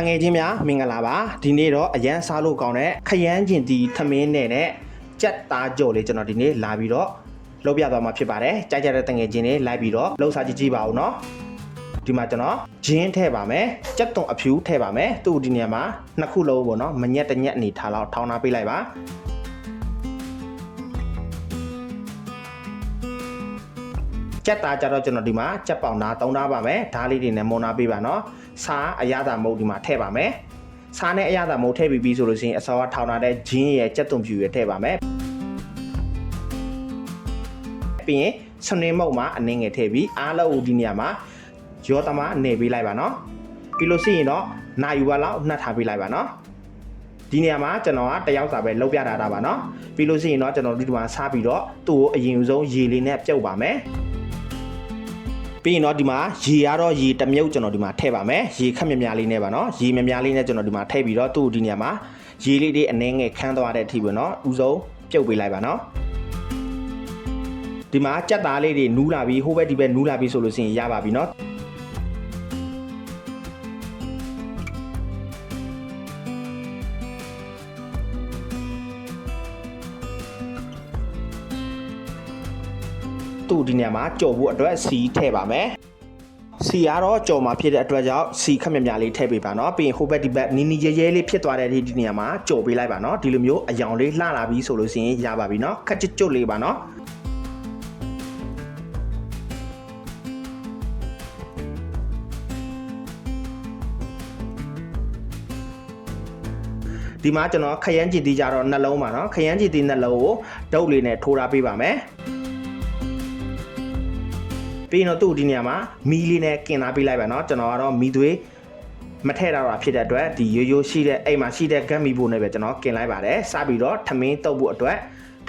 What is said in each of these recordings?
တငယ်ချင်းများမင်္ဂလာပါဒီနေ့တော့အရန်စားလို့ကောင်းတဲ့ခရမ်းကျင်တီသမင်းနဲ့နဲ့ကြက်သားကြော်လေးကျွန်တော်ဒီနေ့လာပြီးတော့လုပ်ပြသွားမှာဖြစ်ပါတယ်ကြိုက်ကြတဲ့တငယ်ချင်းတွေလိုက်ပြီးတော့လှုပ်ရှားကြည့်ကြည့်ပါဦးနော်ဒီမှာကျွန်တော်ဂျင်းထည့်ပါမယ်ကြက်တုံအဖြူထည့်ပါမယ်သူ့ဒီနေရာမှာနှစ်ခုလုံးပေါ့နော်မညက်တညက်အနေထားလောက်ထောင်းထားပေးလိုက်ပါကြက်သားကြတော့ကျွန်တော်ဒီမှာကြက်ပေါင်သားသုံးထားပါမယ်ဓားလေးတွေနဲ့မုံနာပေးပါနော် စားအရသာမုတ်ဒီမှာထည့်ပါမယ်စားနဲ့အရသာမုတ်ထည့်ပြီးပြီဆိုလို့ရှိရင်အစောကထောင်းထားတဲ့ဂျင်းရဲ့ကြက်သွန်ဖြူရဲ့ထည့်ပါမယ်ပြီးရင်စနေမုတ်မှာအနှင်းငယ်ထည့်ပြီးအားလုံးကိုဒီနေရာမှာရောသမားနေပေးလိုက်ပါနော်ပြီးလို့ရှိရင်တော့နာယူပါလောက်နှက်ထားပေးလိုက်ပါနော်ဒီနေရာမှာကျွန်တော်ကတယောက်စာပဲလောက်ပြတာတာပါနော်ပြီးလို့ရှိရင်တော့ကျွန်တော်ဒီဒီမှာစားပြီးတော့သူ့ကိုအရင်ဆုံးရေလေးနဲ့ပြုတ်ပါမယ် ပြီးရင်တော့ဒီမှာရေရတော့ရေတစ်မြုပ်ကျွန်တော်ဒီမှာထည့်ပါမယ်ရေခက်မြများလေးနဲ့ပါနော်ရေမြများလေးနဲ့ကျွန်တော်ဒီမှာထည့်ပြီးတော့သူ့ဒီနေရာမှာရေလေးတွေအနှဲငယ်ခန်းသွားတဲ့အထိပဲเนาะဥဆုံးပြုတ်ပေးလိုက်ပါနော်ဒီမှာကြက်သားလေးတွေနူးလာပြီးဟိုဘက်ဒီဘက်နူးလာပြီးဆိုလို့ရှိရင်ရပါပြီเนาะ သူ့ဒီနေရာမှာကြော်ဖို့အတွက်စီထည့်ပါမယ်စီကတော့ကြော်မှာဖြစ်တဲ့အတွက်ကြောင့်စီခက်မြမြလေးထည့်ပေးပါနော်ပြီးရင်ဟိုဘက်ဒီဘက်နီနီရဲရဲလေးဖြစ်သွားတဲ့ဒီနေရာမှာကြော်ပေးလိုက်ပါနော်ဒီလိုမျိုးအယောင်လေးလှလာပြီးဆိုလို့ရှိရင်ရပါပြီနော်ခက်ချွတ်ချွတ်လေးပါနော်ဒီမှာကျွန်တော်ခရမ်းကြည်တီကြတော့နှလုံးပါနော်ခရမ်းကြည်တီနှလုံးကိုဒုတ်လေးနဲ့ထိုးထားပေးပါမယ် ပြီးရင်တော့သူ့ဒီနေရာမှာမီးလေးနဲ့กินသားပေးလိုက်ပါเนาะကျွန်တော်ကတော့မီးသွေးမထည့်တော့တာဖြစ်တဲ့အတွက်ဒီရိုးရိုးရှိတဲ့အိမ်မှာရှိတဲ့ဂတ်မီဖို့နဲ့ပဲကျွန်တော်กินလိုက်ပါတယ်စပြီးတော့ထမင်းတုပ်ဖို့အတွက်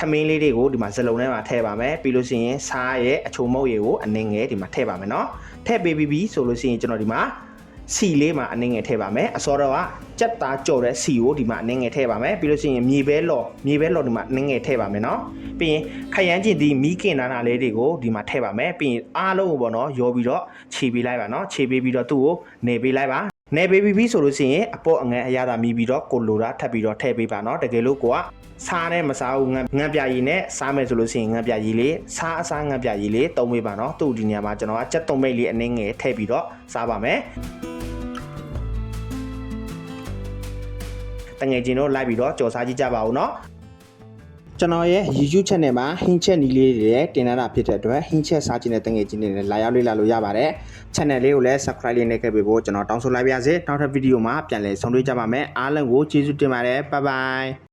ထမင်းလေးတွေကိုဒီမှာဇလုံးထဲမှာထည့်ပါမယ်ပြီးလို့ရှိရင်စားရဲ့အချုံမုတ်ရည်ကိုအနှင်းငယ်ဒီမှာထည့်ပါမယ်เนาะထည့်ပေးပြီးပြီဆိုလို့ရှိရင်ကျွန်တော်ဒီမှာစီလေးမှာအနှင်းငယ်ထည့်ပါမယ်အစောတော့က ကြက်သားကြော်တဲ့စီကိုဒီမှာအနှငယ်ထည့်ပါမယ်ပြီးလို့ရှိရင်မြေပဲလော်မြေပဲလော်ဒီမှာအနှငယ်ထည့်ပါမယ်နော်ပြီးရင်ခရမ်းကျင်ဒီမီးကင်နာနာလေးတွေကိုဒီမှာထည့်ပါမယ်ပြီးရင်အားလုံးကိုပေါ့နော်ရောပြီးတော့ခြေပေးလိုက်ပါနော်ခြေပေးပြီးတော့သူ့ကိုနေပေးလိုက်ပါနေပေးပြီးပြီဆိုလို့ရှိရင်အပေါ်အငန်းအရသာမီးပြီးတော့ကိုလိုတာထပ်ပြီးတော့ထည့်ပေးပါနော်တကယ်လို့ကိုကစားနဲ့မစားဘူးငငန့်ပြရည်နဲ့စားမယ်ဆိုလို့ရှိရင်ငန့်ပြရည်လေးစားအစားငန့်ပြရည်လေးသုံးပေးပါနော်သူ့ဒီနေရာမှာကျွန်တော်ကကြက်သုံးမိတ်လေးအနည်းငယ်ထည့်ပြီးတော့စားပါမယ် တငယ်ချင်းတို့လိုက်ပြီးတော့ကြော်စားကြည့်ကြပါဦးနော်ကျွန်တော်ရဲ့ YouTube channel မှာ hint chat နီးလေးတွေတင်လာတာဖြစ်တဲ့အတွက် hint chat စားခြင်းနဲ့တငယ်ချင်းတွေလည်းလာရောက်လေ့လာလို့ရပါတယ်။ channel လေးကိုလည်း subscribe လေးနဲ့ခဲ့ပေးဖို့ကျွန်တော်တောင်းဆိုလိုက်ပါရစေ။နောက်ထပ် video မှာပြန်လည်ဆုံတွေ့ကြပါမယ်။အားလုံးကိုကျေးဇူးတင်ပါတယ်။ဘိုင်ဘိုင်